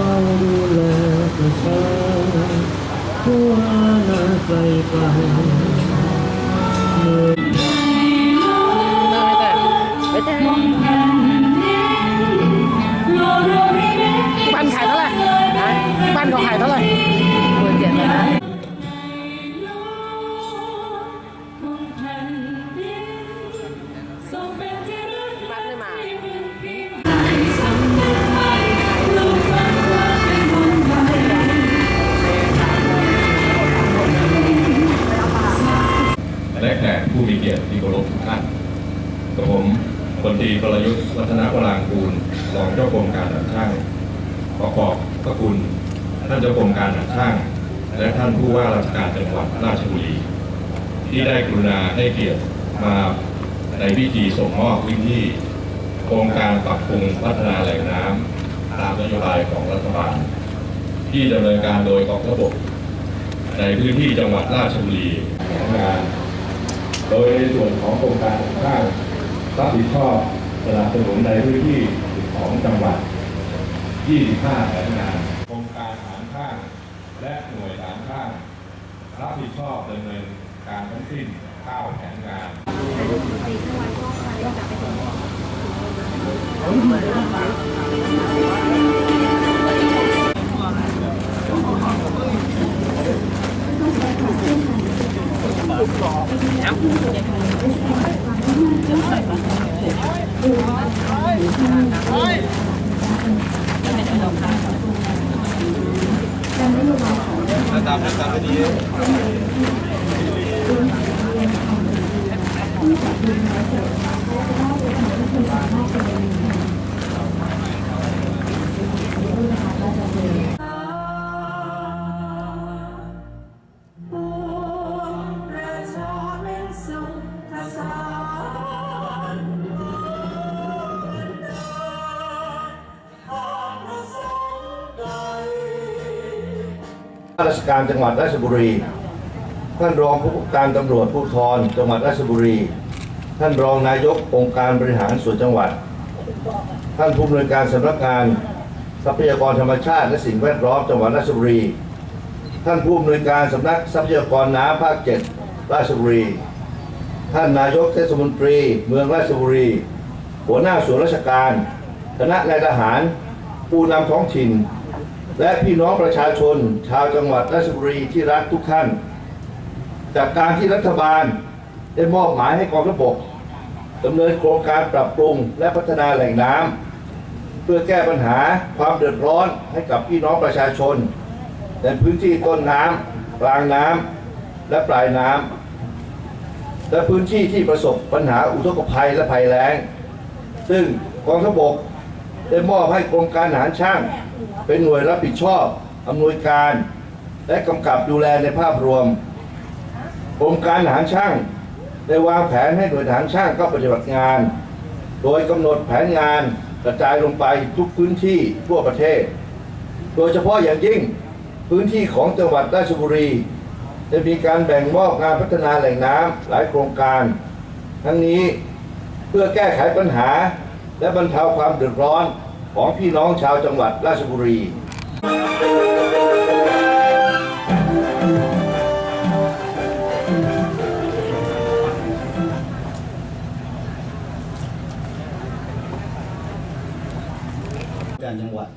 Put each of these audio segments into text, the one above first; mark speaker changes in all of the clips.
Speaker 1: قولك صار وانا خيبه Ban Hải đó này Ban của Hải đó này. Vừa tiện rồi đấy ท่าน
Speaker 2: กับผมพลตรีกลยุทธ์วัฒนวรางกูลรองเจ้ากรมการจัดช่าง ขอขอบพระคุณท่านเจ้ากรมการจัดช่าง และท่านผู้ว่าราชการจังหวัดราชบุรี ที่ได้กรุณาให้เกียรติมาในพิธีส่งมอบพื้นที่ โครงการปรับปรุงพัฒนาแหล่งน้ำตามนโยบายของรัฐบาล ที่ดำเนินการโดยกองทัพบกในพื้นที่จังหวัดราชบุรีงาน โดยในส่วนของโครงการข้างรับผิดชอบสนับสนุนในพื้นที่ของจังหวัด 25แผนงานโครงการฐานข้าง และหน่วยฐานข้าง รับผิดชอบดำเนินการทั้งสิ้น9แผนงาน
Speaker 3: ป น้ำตามตามไปดี
Speaker 4: ราชการจังหวัดราชบุรี ท่านรองผู้การตำรวจภูธรจังหวัดราชบุรี ท่านรองนายกองค์การบริหารส่วนจังหวัด ท่านผู้อำนวยการสำนักงานทรัพยากรธรรมชาติและสิ่งแวดล้อมจังหวัดราชบุรี ท่านผู้อำนวยการสำนักทรัพยากรน้ำภาคเจ็ดราชบุรี ท่านนายกเทศมนตรี เมืองราชบุรี หัวหน้าส่วนราชการ คณะนายทหาร ผู้นำท้องถิ่น และพี่น้องประชาชน ชาวจังหวัดราชบุรีที่รักทุกท่าน จากการที่รัฐบาลได้มอบหมายให้กองทัพบกดำเนินโครงการปรับปรุงและพัฒนาแหล่งน้ำเพื่อแก้ปัญหาความเดือดร้อนให้กับพี่น้องประชาชน ในพื้นที่ต้นน้ำกลางน้ำและปลายน้ำและพื้นที่ที่ประสบปัญหาอุทกภัยและภัยแล้ง ซึ่งกองทัพบกได้มอบให้กรมการหารช่าง เป็นหน่วยรับผิดชอบอำนวยการ และกำกับดูแลในภาพรวมกรมการทหารช่างได้วางแผนให้หน่วยทหารช่างเข้าปฏิบัติงาน โดยกำหนดแผนงานกระจายลงไปทุกพื้นที่ทั่วประเทศ โดยเฉพาะอย่างยิ่งพื้นที่ของจังหวัดราชบุรีจะมีการแบ่งมอบงานพัฒนาแหล่งน้ำหลายโครงการ ทั้งนี้เพื่อแก้ไขปัญหาและบรรเทาความเดือดร้อน ของพี่น้องชาวจังหวัดราชบุรี
Speaker 5: การจังหวัด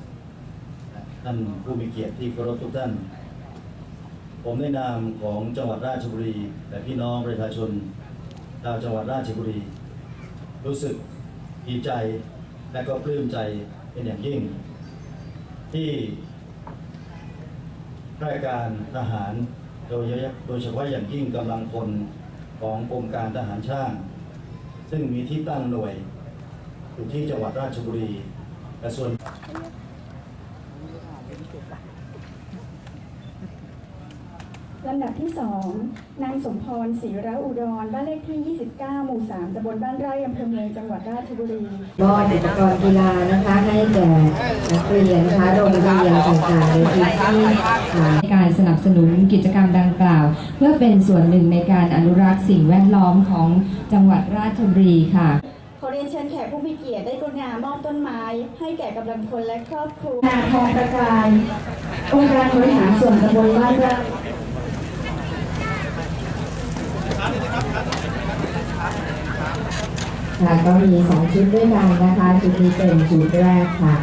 Speaker 5: ท่านผู้มีเกียรติที่เคารพทุกท่าน ผมในนามของจังหวัดราชบุรี และพี่น้องประชาชนชาวจังหวัดราชบุรี รู้สึกดีใจและก็ปลื้มใจ เป็นอย่างยิ่ง ที่ราชการทหารโดยโดยเฉพาะอย่างยิ่งกำลังพลของกรมการทหารช่าง ซึ่งมีที่ตั้งหน่วยอยู่ที่จังหวัดราชบุรีและส่วน
Speaker 6: ลำดับที่ 2 นางสมพรศรีระอุดร บ้านเลขที่ 29 หมู่ 3 ตำบลบ้านไร่อำเภอเมืองจังหวัดราชบุรี
Speaker 7: มอบอุปกรณ์กีฬานะคะให้แก่นักเรียนนะคะโรงเรียนต่างๆในพื้นที่ค่ะ
Speaker 8: ในการสนับสนุนกิจกรรมดังกล่าว เพื่อเป็นส่วนหนึ่งในการอนุรักษ์สิ่งแวดล้อมของจังหวัดราชบุรีค่ะ
Speaker 6: ขอเรียนเชิญแขกผู้มีเกียรติได้กรุณามอบต้นไม้ ให้แก่กำลังพลและครอบครัวนาทองประกายองค์การบริหารส่วนตำบลบ้านไร่
Speaker 7: ค่ะก็มีสองชุดด้วยกันนะคะ ชุดนี้เป็นชุดแรกค่ะ